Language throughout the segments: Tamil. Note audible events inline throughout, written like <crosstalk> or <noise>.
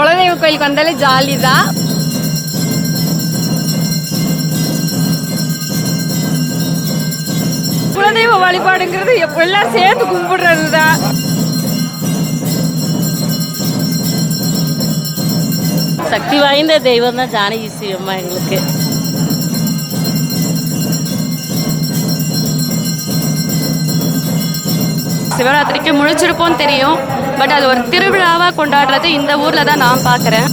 குலதெய்வ கோயிலுக்கு வந்தாலே ஜாலி தான் குலதெய்வ வழிபாடுங்கிறது எப்ப- எல்லாம் சேர்ந்து கும்பிடுறது தான் சக்தி வாய்ந்த தெய்வம் தான் ஜானகி ஸ்ரீ அம்மா எங்களுக்கு சிவராத்திரிக்கு முழிச்சிருப்போம் தெரியும். பட் அது ஒரு திருவிழாவாக கொண்டாடுறது இந்த ஊரில் தான் நான் பார்க்குறேன்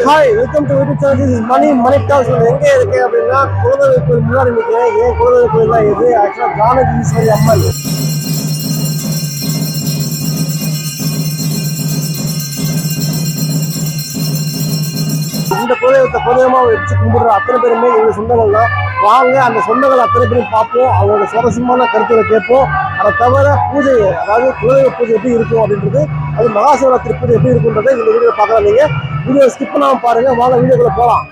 hi welcome to YouTube channel is Mani Mani talks எங்கே இருக்கு அப்படின்னா குலதெய்வ கோயில் முன்னாடி நிற்கிறேன் ஏன் குலதெய்வ கோயில் தான் இது ஆக்சுவலாக ஜானகி ஈஸ்வரி அம்மன் இந்த குலதெய்வத்தை குலதெய்வமாக வச்சு கும்பிடுற அத்தனை பேருமே எங்கள் சொந்தங்கள் தான் வாங்க அந்த சொந்தங்கள் அத்தனை பேரும் பார்ப்போம். அவங்களோட சுவாரஸ்யமான கருத்துக்களை கேட்போம். அதை தவிர பூஜை அதாவது குலதெய்வ பூஜை எப்படி இருக்கும் அப்படின்றது அது மகாசிவராத்திரி பூஜை எப்படி இருக்குன்றதை இந்த வீடியோ பார்க்கலாம் நீங்கள் வீடியோ ஸ்கிப் பண்ணாமல் பாருங்கள் வாங்க வீடியோக்குள்ளே போகலாம்.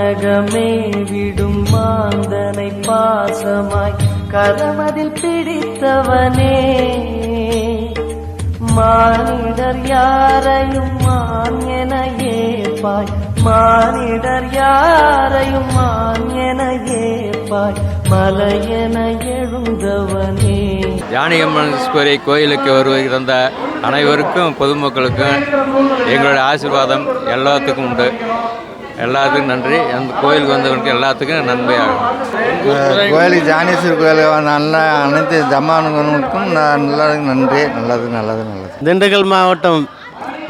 கானகமே விடும் மாந்தனை பாசமாய் கரமதில் பிடித்தவனே. மானிடர் யாரையும் மான் என ஏப்பாய் மானிடர் யாரையும் மான் என ஏப்பாய் மலையென எழுந்தவனே. ஜானகியம்மன் ஈஸ்வரி கோயிலுக்கு வருவதற்கு தந்த அனைவருக்கும் பொதுமக்களுக்கும் எங்களுடைய ஆசீர்வாதம் எல்லாத்துக்கும் உண்டு. எல்லாத்துக்கும் நன்றி. அந்த கோயிலுக்கு வந்தவங்களுக்கு எல்லாத்துக்கும் நன்மையாகும் கோயிலுக்கு ஜானேஸ்வரர் கோயிலுக்கு நல்ல அனைத்து ஜமானுக்கும் நல்லது நன்றி. நல்லது நல்லது நல்லது. திண்டுக்கல் மாவட்டம்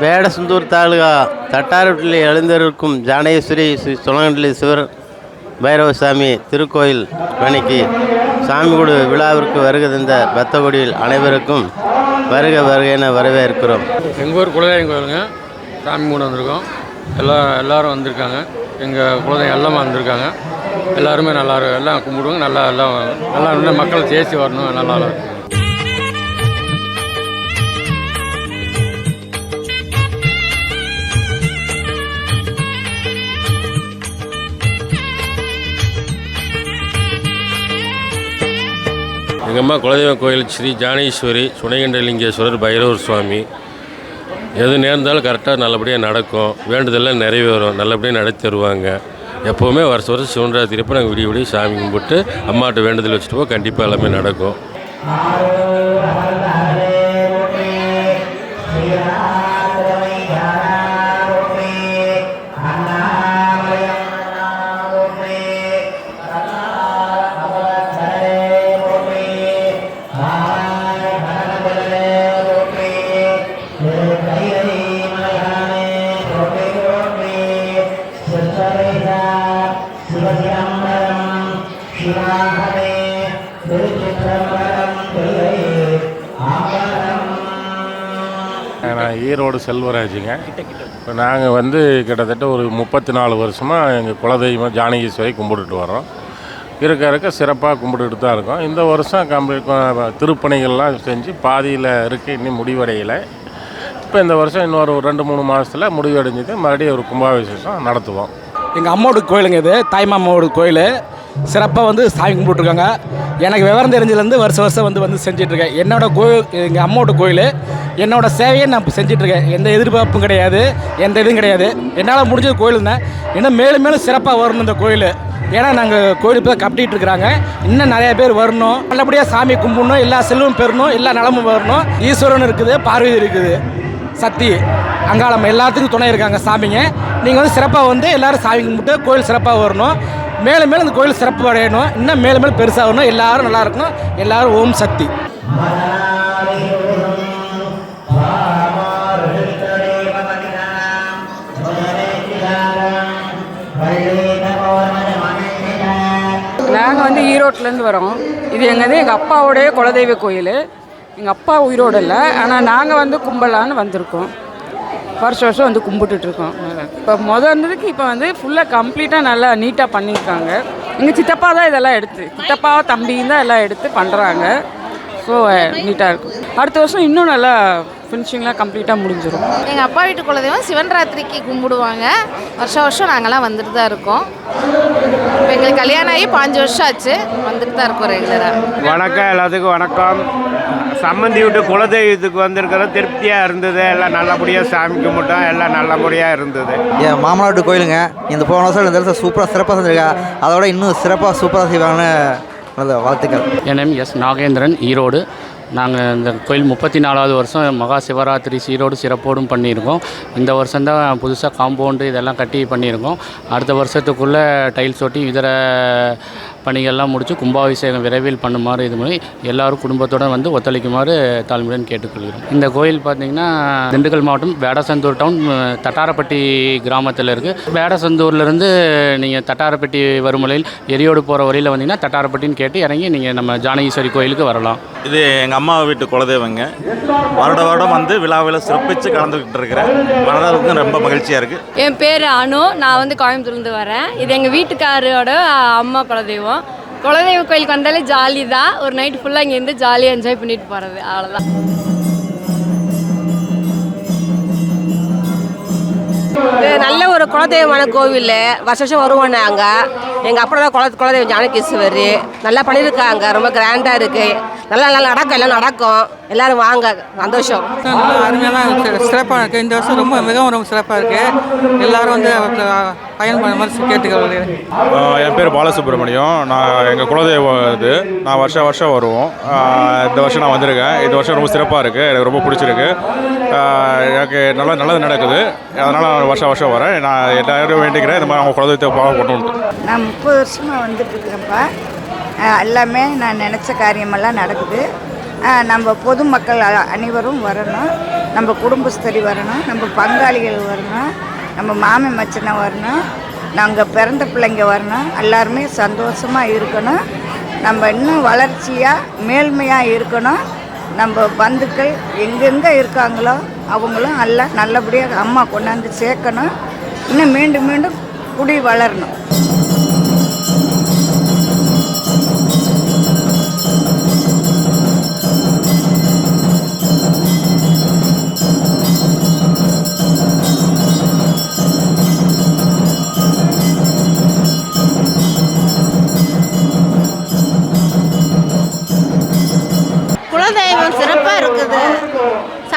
வேடசுந்தூர் தாலுகா தட்டாரட்டில் எழுந்திருக்கும் ஜானேஸ்வரி ஸ்ரீ சுலங்கண்டலி சிவர் பைரவசாமி திருக்கோயில் பணிக்கு சாமி குடு விழாவிற்கு வருகை தந்த பக்தகுடியில் அனைவருக்கும் வருக வருக என வரவேற்கிறோம். எங்கள் ஊர் குலதெய்வம் கோயிலுங்க. சாமி மூணு வந்திருக்கோம். எல்லா எல்லோரும் வந்திருக்காங்க. எங்கள் குழந்தைங்க எல்லாமே வந்திருக்காங்க. எல்லாருமே நல்லா எல்லாம் கும்பிடுவாங்க நல்லா எல்லாம் நல்லா இன்னும் மக்கள் சேர்த்து வரணும். நல்லா இருக்கும் எங்கள் அம்மா குலதெய்வ கோயில் ஸ்ரீ ஜானேஸ்வரி சுனைகண்டலிங்கேஸ்வரர் பைரவர் சுவாமி. எது நேர்ந்தாலும் கரெக்டாக நல்லபடியாக நடக்கும். வேண்டுதெல்லாம் நிறைவேறும். நல்லபடியாக நடத்தி தருவாங்க. எப்போவுமே வருஷம் வருஷம் சிவன்ராத்திரி அப்போ நாங்கள் விடிய விடிய சாமி கும்பிட்டு அம்மாட்ட வேண்டுதல் வச்சுட்டு போக கண்டிப்பாக எல்லாமே நடக்கும். ஈரோடு செல்வராஜுங்க. இப்போ நாங்கள் வந்து கிட்டத்தட்ட ஒரு முப்பத்தி நாலு வருஷமாக எங்கள் குலதெய்வம் ஜானகீஸ்வரி கும்பிட்டுட்டு வரோம் இருக்க இருக்க சிறப்பாக கும்பிட்டுட்டு தான் இருக்கோம். இந்த வருஷம் கம்பி திருப்பணிகள்லாம் செஞ்சு பாதியில் இருக்குது இன்னும் முடிவடையலை. இப்போ இந்த வருஷம் இன்னொரு ரெண்டு மூணு மாதத்தில் முடிவடைஞ்சது. மறுபடியும் ஒரு கும்பாபிஷேகம் நடத்துவோம். எங்கள் அம்மாவோட கோயிலுங்க இது. தாய்மாமாவோட கோயில். சிறப்பாக வந்து சாமி கும்பிட்டுருக்காங்க. எனக்கு விவரம் தெரிஞ்சதுலேருந்து வருஷம் வருஷம் வந்து வந்து செஞ்சிட்ருக்கேன். என்னோடய கோயில் எங்கள் அம்மாவோட கோயில் என்னோட சேவையை நான் இப்போ செஞ்சிட்ருக்கேன். எந்த எதிர்பார்ப்பும் கிடையாது எந்த இதுவும் கிடையாது. என்னால் முடிஞ்சது கோயில் தான் இன்னும் மேலும் மேலும் சிறப்பாக வரணும் இந்த கோயில். ஏன்னா நாங்கள் கோயில் இப்போ கட்டிகிட்டு இருக்கிறாங்க. இன்னும் நிறைய பேர் வரணும். நல்லபடியாக சாமி கும்பிடணும். எல்லா செல்வம் பெறணும். எல்லா நலமும் வரணும். ஈஸ்வரன் இருக்குது பார்வதி இருக்குது. சக்தி அங்காளம் எல்லாத்துக்கும் துணை இருக்காங்க சாமிங்க. நீங்கள் வந்து சிறப்பாக வந்து எல்லோரும் சாமி கும்பிட்டு கோயில் சிறப்பாக வரணும். மேலும் மேலும் இந்த கோயில் சிறப்பு அடையணும். இன்னும் மேலும் மேலும் பெருசாக வரணும் எல்லாரும் நல்லா இருக்கணும். எல்லாரும் ஓம் சக்தி. நாங்கள் வந்து ஈரோட்டிலேருந்து வரோம். இது எங்கள் எங்கள் அப்பாவோடைய குலதெய்வ கோயில். எங்கள் அப்பா உயிரோடு இல்லை. ஆனால் நாங்கள் வந்து கும்பலான்னு வந்திருக்கோம். வருஷம் வருஷம் வந்து கும்பிட்டுட்ருக்கோம். இப்போ மொதல் இருந்ததுக்கு இப்போ வந்து ஃபுல்லாக கம்ப்ளீட்டாக நல்லா நீட்டாக பண்ணியிருக்காங்க. எங்கள் சித்தப்பா தான் இதெல்லாம் எடுத்து சித்தப்பா தம்பியும் தான் எல்லாம் எடுத்து பண்ணுறாங்க ஸோ நீட்டாக இருக்கும் அடுத்த வருஷம் இன்னும் நல்லா ஃபினிஷிங்லாம் கம்ப்ளீட்டாக முடிஞ்சிடும் எங்கள் அப்பா வீட்டு குலதெய்வம் சிவன் ராத்திரிக்கு கும்பிடுவாங்க. வருஷம் வருஷம் நாங்கள்லாம் வந்துட்டு தான் இருக்கோம். இப்போ எங்களுக்கு கல்யாணம் ஆகி பாஞ்சு வருஷம் ஆச்சு. வந்துட்டு தான் இருக்கோம் ரெகுலராக வணக்கம் எல்லாத்துக்கும் வணக்கம். சம்மந்தி வீட்டு குலதெய்வத்துக்கு வந்திருக்கிறது திருப்தியாக இருந்தது. எல்லாம் நல்லபடியாக சாமி கும்பிட்டோம் எல்லாம் நல்லபடியாக இருந்தது. என் மாமனாட்டு கோயிலுங்க. இந்த போன வருஷம் இந்த வருஷம் சூப்பராக சிறப்பாக செஞ்சுருக்கா. அதோட இன்னும் சிறப்பாக சூப்பராக செய்வாங்கன்னு வாழ்த்துக்கள். என் நேம் எஸ் நாகேந்திரன். ஈரோடு. நாங்கள் இந்த கோயில் முப்பத்தி நாலாவது வருஷம் மகா சிவராத்திரி சீரோடு சிறப்போடும் பண்ணியிருக்கோம். இந்த வருஷம்தான் புதுசாக காம்பவுண்டு இதெல்லாம் கட்டி பண்ணியிருக்கோம். அடுத்த வருஷத்துக்குள்ளே டைல்ஸ் ஒட்டி இதர பணிகள்லாம் முடித்து கும்பாபிஷேகம் விரைவில் பண்ணுமாறு இது மாதிரி எல்லாரும் குடும்பத்துடன் வந்து ஒத்துழைக்குமாறு தாழ்மையுடன் கேட்டுக்கொள்கிறோம். இந்த கோயில் பார்த்திங்கன்னா திண்டுக்கல் மாவட்டம் வேடசந்தூர் டவுன் தட்டாரப்பட்டி கிராமத்தில் இருக்குது வேடசந்தூர்லேருந்து நீங்கள் தட்டாரப்பட்டி வரும் வழியில் எரியோடு போகிற வழியில் வந்தீங்கன்னா தட்டாரப்பட்டின்னு கேட்டு இறங்கி நீங்கள் நம்ம ஜானகீஸ்வரி கோயிலுக்கு வரலாம். இது எங்கள் அம்மா வீட்டு குலதெய்வங்க. வருட வருடம் வந்து விழாவில் சிறப்பித்து கலந்துக்கிட்டு இருக்கிறேன் வர்றதுக்கும் ரொம்ப மகிழ்ச்சியாக இருக்குது என் பேர் அனு. நான் வந்து கோயம்புத்தூர்லேருந்து வரேன். இது எங்கள் வீட்டுக்காரோட அம்மா குலதெய்வம். குலதெய்வ கோயிலுக்கு வந்தாலே ஜாலி தான் ஒரு நைட் ஃபுல்லாக இங்கேருந்து ஜாலியாக என்ஜாய் பண்ணிட்டு போகிறது அவ்வளோதான் நல்ல ஒரு குலதெய்வமான கோவில். வருஷம் வருஷம் வருவோம் நாங்கள் எங்கள் அப்பா தான் குல குலதெய்வம் ஜானகீஸ்வரி நல்லா பண்ணியிருக்காங்க. ரொம்ப கிராண்டாக இருக்குது நல்லா நல்லா நடக்கும் எல்லாம் நடக்கும். எல்லாரும் வாங்க சந்தோஷம். நல்லா அருமையாக தான் சிறப்பாக இருக்குது இந்த வருஷம் ரொம்ப மிகவும் ரொம்ப சிறப்பாக இருக்குது எல்லாரும் வந்து பயன்படுற மாதிரி கேட்டுக்கிறேன் என் பேர் பாலசுப்ரமணியம். நான் எங்கள் குலதெய்வம் இது. நான் வருஷம் வருஷம் வருவோம். இந்த வருஷம் நான் வந்திருக்கேன். இந்த வருஷம் ரொம்ப சிறப்பாக இருக்குது எனக்கு ரொம்ப பிடிச்சிருக்கு. எனக்கு நல்லா நல்லது நடக்குது. அதனால் நான் வருஷம் வருஷம் வரேன். நான் எல்லாரும் வேண்டிக்கிறேன். இந்த மாதிரி அவங்க குலதெய்வத்தை ஃபாலோ பண்ணணுன்ட்டு நான் முப்பது வருஷமாக வந்துட்டு இருக்கிறேன்ப்பா. எல்லாமே நான் நினச்ச காரியமெல்லாம் நடக்குது. நம்ம பொதுமக்கள் அனைவரும் வரணும். நம்ம குடும்பஸ்தரி வரணும். நம்ம பங்காளிகள் வரணும். நம்ம மாமி மச்சனை வரணும். நாங்கள் பிறந்த பிள்ளைங்க வரணும். எல்லாருமே சந்தோஷமாக இருக்கணும். நம்ம இன்னும் வளர்ச்சியாக மேல்மையாக இருக்கணும். நம்ம பந்துக்கள் எங்கெங்கே இருக்காங்களோ அவங்களும் எல்லாம் நல்லபடியாக அம்மா கொண்டாந்து சேர்க்கணும். இன்னும் மீண்டும் மீண்டும் குடி வளரணும்.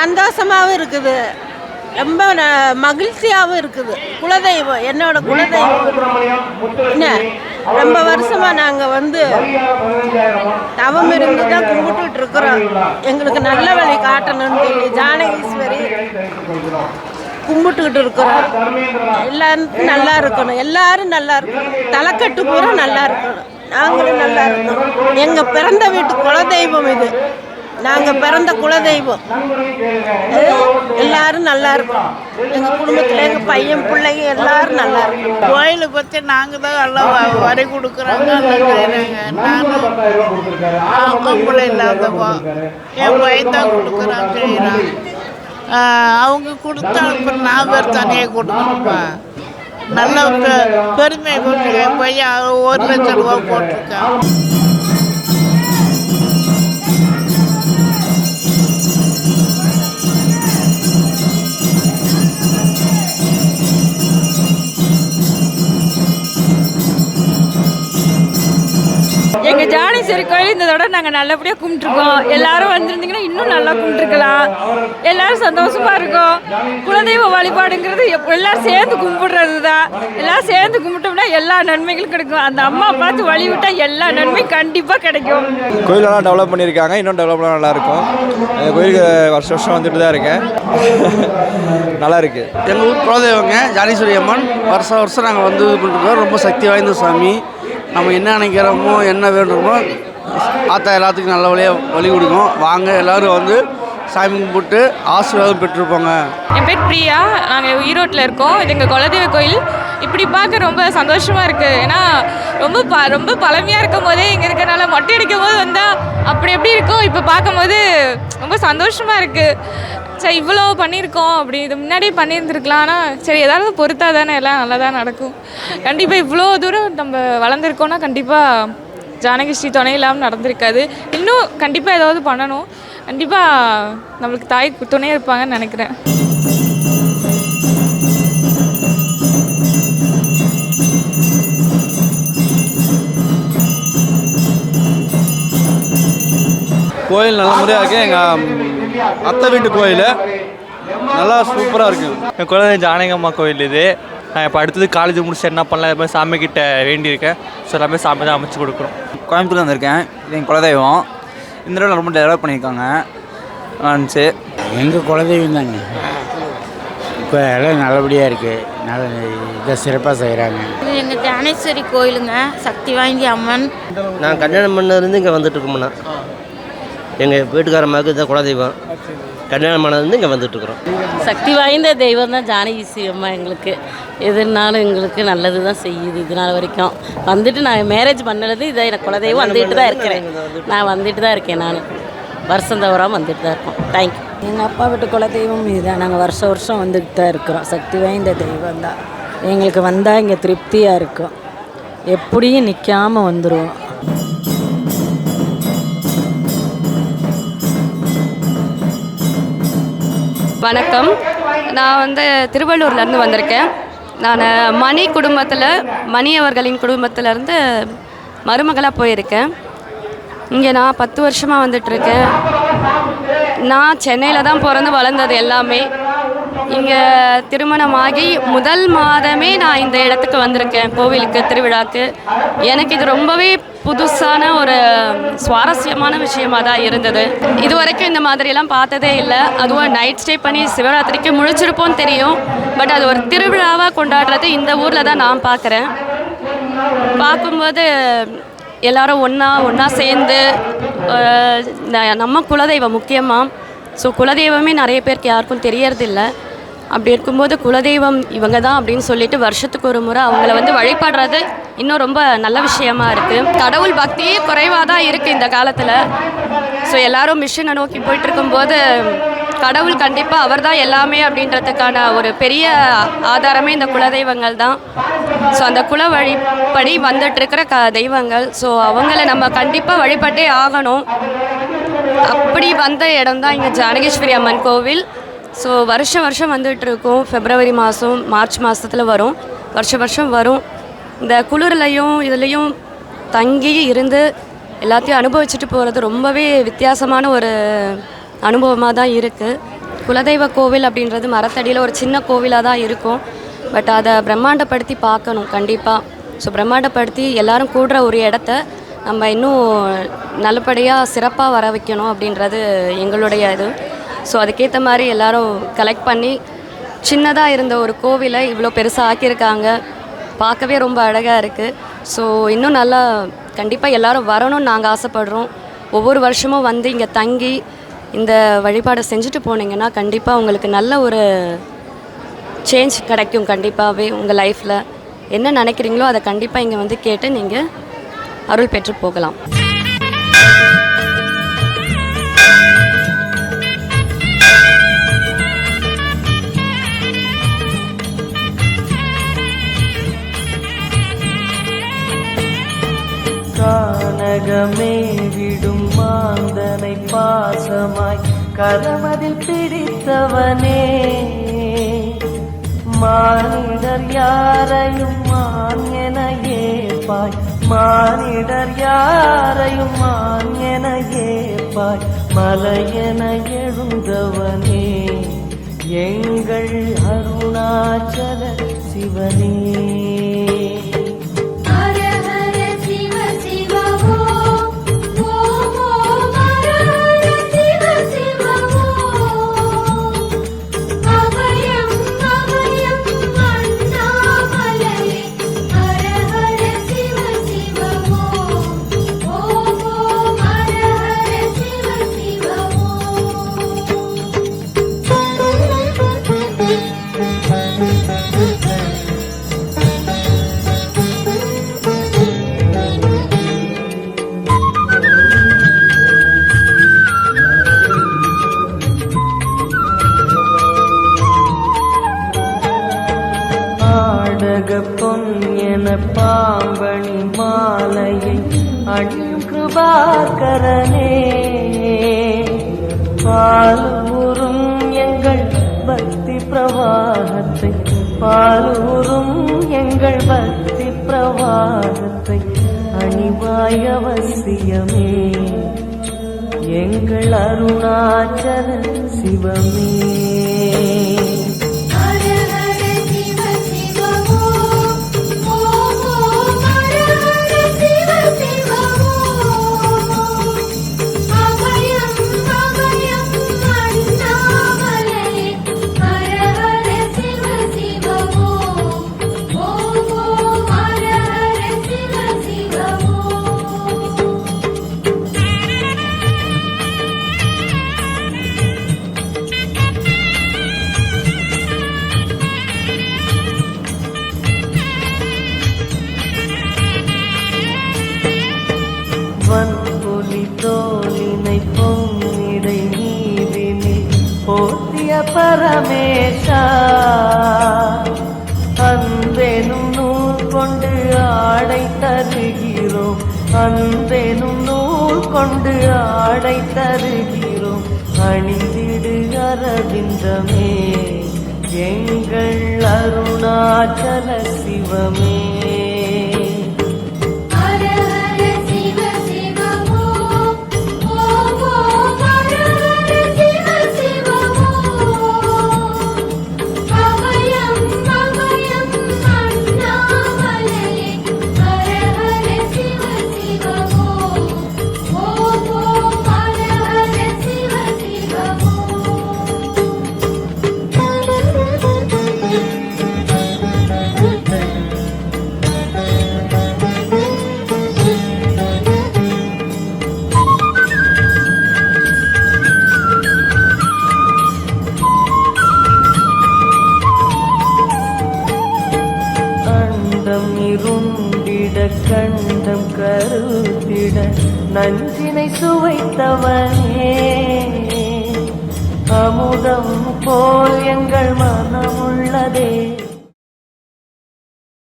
சந்தோஷமாகவும் இருக்குது. ரொம்ப ந- மகிழ்ச்சியாகவும் இருக்குது. குலதெய்வம் என்னோட குலதெய்வம். என்ன? ரொம்ப வருஷமாக நாங்கள் வந்து தவம் இருந்து தான் கும்பிட்டுட்டு இருக்கிறோம். எங்களுக்கு நல்ல வழி காட்டணும்னு சொல்லி ஜானகீஸ்வரி கும்பிட்டுக்கிட்டு இருக்கிறோம். எல்லாரும் நல்லா இருக்கணும். எல்லாரும் நல்லா இருக்கணும். தலைக்கட்டு பூரா நல்லா இருக்கணும். நாங்களும் நல்லா இருக்கணும். எங்கள் பிறந்த வீட்டு குலதெய்வம் இது. நாங்கள் பிறந்த குலதெய்வம். எல்லாரும் நல்லா இருக்கோம் எங்கள் குடும்பத்தில் எங்கள் பையன் பிள்ளைங்க எல்லாரும் நல்லா இருக்கும் கோயிலை பற்றி நாங்கள் தான் எல்லாம் வரி கொடுக்குறாங்க. நானும் ஆம்பளை இல்லாதவோ என் பையன் தான் கொடுக்குறான் செய்கிறான் அவங்க கொடுத்தா அப்புறம் நான் பேர் தனியாக கொடுக்கணும்ப்பா நல்ல பெருமை கொடுத்து என் பையன் ஒரு லட்சம் ரூபா போட்டிருக்கான். இந்த தடவை நாங்கள் நல்லபடியாக கும்பிட்டுருக்கோம். எல்லாரும் வந்திருந்தீங்கன்னா இன்னும் நல்லா கும்பிட்டுருக்கலாம். எல்லாரும் சந்தோஷமாக இருக்கும். குலதெய்வ வழிபாடுங்கிறது எல்லாரும் சேர்ந்து கும்பிடுறது தான் எல்லாரும் சேர்ந்து கும்பிட்டோம்னா எல்லா நன்மைகளும் கிடைக்கும். அந்த அம்மா பார்த்து வழி விட்டால் எல்லா நன்மையும் கண்டிப்பாக கிடைக்கும். கோயிலெல்லாம் டெவலப் பண்ணியிருக்காங்க. இன்னும் டெவலப் நல்லா இருக்கும் அந்த கோயிலுக்கு வருஷம் வருஷம் வந்துட்டு தான் இருக்கேன். <laughs> நல்லா இருக்கு. எங்கள் ஊர் குலதெய்வங்க ஜானீஸ்வரி அம்மன் வருஷம் வருஷம் நாங்கள் வந்து இது பண்ணிருக்கோம் ரொம்ப சக்தி வாய்ந்த சாமி நம்ம என்ன நினைக்கிறோமோ என்ன வேண்டுமோ ஆத்தா எல்லாத்துக்கும் நல்ல வழியாக வழி கொடுக்கும். வாங்க எல்லோரும் வந்து சாமி கும்பிட்டு ஆசீர்வாதம் பெற்றுருப்போங்க. என் பேர் பிரியா. நாங்கள் ஈரோட்டில் இருக்கோம். இது எங்கள் குலதெய்வ கோயில். இப்படி பார்க்க ரொம்ப சந்தோஷமாக இருக்குது ஏன்னா ரொம்ப ப ரொம்ப பழமையாக இருக்கும் போதே இங்கே இருக்கிறனால மொட்டை அடிக்கும் போது வந்தால் அப்படி எப்படி இருக்கும்? இப்போ பார்க்கும்போது ரொம்ப சந்தோஷமாக இருக்குது சரி இவ்வளோ பண்ணியிருக்கோம் அப்படி இது முன்னாடியே பண்ணியிருந்துருக்கலாம். ஆனால் சரி ஏதாவது பொறுத்தா தானே எல்லாம் நல்லா தான் நடக்கும். கண்டிப்பாக இவ்வளோ தூரம் நம்ம வளர்ந்துருக்கோன்னா கண்டிப்பாக ஜானகி ஸ்ரீ துணை இல்லாமல் நடந்திருக்காது. இன்னும் கண்டிப்பாக ஏதாவது பண்ணணும். கண்டிப்பாக நம்மளுக்கு தாய் துணையாக இருப்பாங்கன்னு நினைக்கிறேன். கோயில் நல்ல முறையாக இருக்குது எங்கள் அத்தை வீட்டு கோயில். நல்லா சூப்பராக இருக்குது என் குழந்தை ஜானகம்மா கோயில் இது. நான் இப்போ அடுத்தது காலேஜ் முடிச்சு என்ன பண்ணலாம் இது மாதிரி சாமி கிட்ட வேண்டியிருக்கேன். ஸோ எல்லாமே சாமி தான் அமைச்சு கொடுக்குறோம் கோயம்புத்தூர் வந்திருக்கேன். இது எங்கள் குலதெய்வம். இந்த தடவை ரொம்ப டெவலப் பண்ணியிருக்காங்க. இருந்துச்சு எங்கள் குலதெய்வம் தாங்க. இப்போ எல்லாம் நல்லபடியாக இருக்குது நல்ல இதை சிறப்பாக செய்கிறாங்க இது எங்கள் ஜானேஸ்வரி கோயிலுங்க. சக்தி வாய்ந்த அம்மன். நான் கல்யாணம் பண்ணதுலேருந்து இங்கே வந்துட்டு இருக்கோம்ண்ணா எங்கள் வீட்டுக்கார மகளுக்கு தான் குலதெய்வம். கல்யாணம் பண்ணதுலேருந்து இங்கே வந்துட்டுருக்குறோம். சக்தி வாய்ந்த தெய்வம் தான் ஜானகி அம்மா எங்களுக்கு. எதுனாலும் எங்களுக்கு நல்லது தான் செய்யுது இது நாள் வரைக்கும். வந்துட்டு நான் மேரேஜ் பண்ணது இதை எனக்கு குலதெய்வம் வந்துட்டு தான் இருக்கிறேன். நான் வந்துட்டு தான் இருக்கேன் நான். வருஷம் தவறாமல் வந்துட்டு தான் இருக்கோம். தேங்க்யூ எங்கள் அப்பா வீட்டு குலதெய்வம் இதுதான் நாங்கள் வருஷம் வருஷம் வந்துட்டு தான் இருக்கிறோம். சக்தி வாய்ந்த தெய்வம் தான். எங்களுக்கு வந்தால் இங்கே திருப்தியாக இருக்கும். எப்படியும் நிற்காமல் வந்துடுவோம் வணக்கம். நான் வந்து திருவள்ளூர்லேருந்து வந்திருக்கேன். நான் மணி குடும்பத்தில் மணி அவர்களின் குடும்பத்திலேருந்து மருமகளாக போயிருக்கேன். இங்கே நான் பத்து வருஷமாக வந்துட்டுருக்கேன் நான் சென்னையில் தான் பிறந்து வளர்ந்தது எல்லாமே. இங்கே திருமணமாகி முதல் மாதமே நான் இந்த இடத்துக்கு வந்திருக்கேன் கோவிலுக்கு திருவிழாக்கு. எனக்கு இது ரொம்பவே புதுசான ஒரு சுவாரஸ்யமான விஷயமா தான் இருந்தது. இது வரைக்கும் இந்த மாதிரியெல்லாம் பார்த்ததே இல்லை. அதுவும் நைட் ஸ்டே பண்ணி சிவராத்திரிக்கு முழிச்சிருப்போம் தெரியும். பட் அது ஒரு திருவிழாவாக கொண்டாடுறது இந்த ஊரில் தான் நான் பார்க்குறேன். பார்க்கும்போது எல்லாரும் ஒன்றா ஒன்றா சேர்ந்து நம்ம குலதெய்வம் முக்கியமாக ஸோ குலதெய்வமே நிறைய பேருக்கு யாருக்கும் தெரியறதில்ல. அப்படி இருக்கும்போது குலதெய்வம் இவங்க தான் அப்படின்னு சொல்லிட்டு வருஷத்துக்கு ஒரு முறை அவங்கள வந்து வழிபடுறது இன்னும் ரொம்ப நல்ல விஷயமா இருக்குது கடவுள் பக்தியே குறைவாக தான் இருக்குது இந்த காலத்தில். ஸோ எல்லாரும் மிஷினை நோக்கி போயிட்டு இருக்கும்போது கடவுள் கண்டிப்பாக அவர் தான் எல்லாமே அப்படின்றதுக்கான ஒரு பெரிய ஆதாரமே இந்த குலதெய்வங்கள் தான். ஸோ அந்த குல வழிப்படி வந்துட்டு இருக்கிற க தெய்வங்கள். ஸோ அவங்கள நம்ம கண்டிப்பாக வழிபட்டே ஆகணும். அப்படி வந்த இடம் தான் இங்கே ஜானகேஸ்வரி அம்மன் கோவில். ஸோ வருஷம் வருஷம் வந்துட்டு இருக்கும் ஃபெப்ரவரி மாதம் மார்ச் மாதத்தில் வரும். வருஷம் வருஷம் வரும். இந்த குளிர்லையும் இதுலேயும் தங்கி இருந்து எல்லாத்தையும் அனுபவிச்சுட்டு போகிறது ரொம்பவே வித்தியாசமான ஒரு அனுபவமாக தான் இருக்குது குலதெய்வ கோவில் அப்படின்றது மரத்தடியில் ஒரு சின்ன கோவிலாக தான் இருக்கும். பட் அதை பிரம்மாண்டப்படுத்தி பார்க்கணும் கண்டிப்பாக ஸோ பிரம்மாண்டப்படுத்தி எல்லாரும் கூடுற ஒரு இடத்த நம்ம இன்னும் நல்லபடியாக சிறப்பாக வர வைக்கணும் அப்படின்றது எங்களுடைய இது. ஸோ அதுக்கேற்ற மாதிரி எல்லாரும் கலெக்ட் பண்ணி சின்னதாக இருந்த ஒரு கோவிலை இவ்வளோ பெருசாக ஆக்கியிருக்காங்க. பார்க்கவே ரொம்ப அழகாக இருக்குது ஸோ இன்னும் நல்லா கண்டிப்பாக எல்லாரும் வரணும்னு நாங்கள் ஆசைப்படுறோம். ஒவ்வொரு வருஷமும் வந்து இங்கே தங்கி இந்த வழிபாடை செஞ்சுட்டு போனீங்கன்னா கண்டிப்பாக உங்களுக்கு நல்ல ஒரு சேஞ்ச் கிடைக்கும் கண்டிப்பாகவே உங்கள் லைஃப்பில் என்ன நினைக்கிறீங்களோ அதை கண்டிப்பாக இங்கே வந்து கேட்டு நீங்கள் அருள் பெற்று போகலாம். கானகமே விடும் மாந்தனை பாசமாய் கரமதில் பிடித்தவனே. மானிடர் யாரையும் மான் என ஏற்பாய். மானிடர் யாரையும் மான் என ஏற்பாய். மலையென எழுந்தவனே. எங்கள் அருணாச்சல சிவனே. பாம்பணி மாலையை அணியும் பாலூரும் எங்கள் பக்தி பிரவாகத்தை பாலூரும் எங்கள் பக்தி பிரவாகத்தை அணிவாய் அவசியமே. எங்கள் அருணாச்சல சிவமே. கொண்டு ஆடை தருகிறோம். அணிந்திடு அரவிந்தமே எங்கள் அருணாச்சல சிவமே.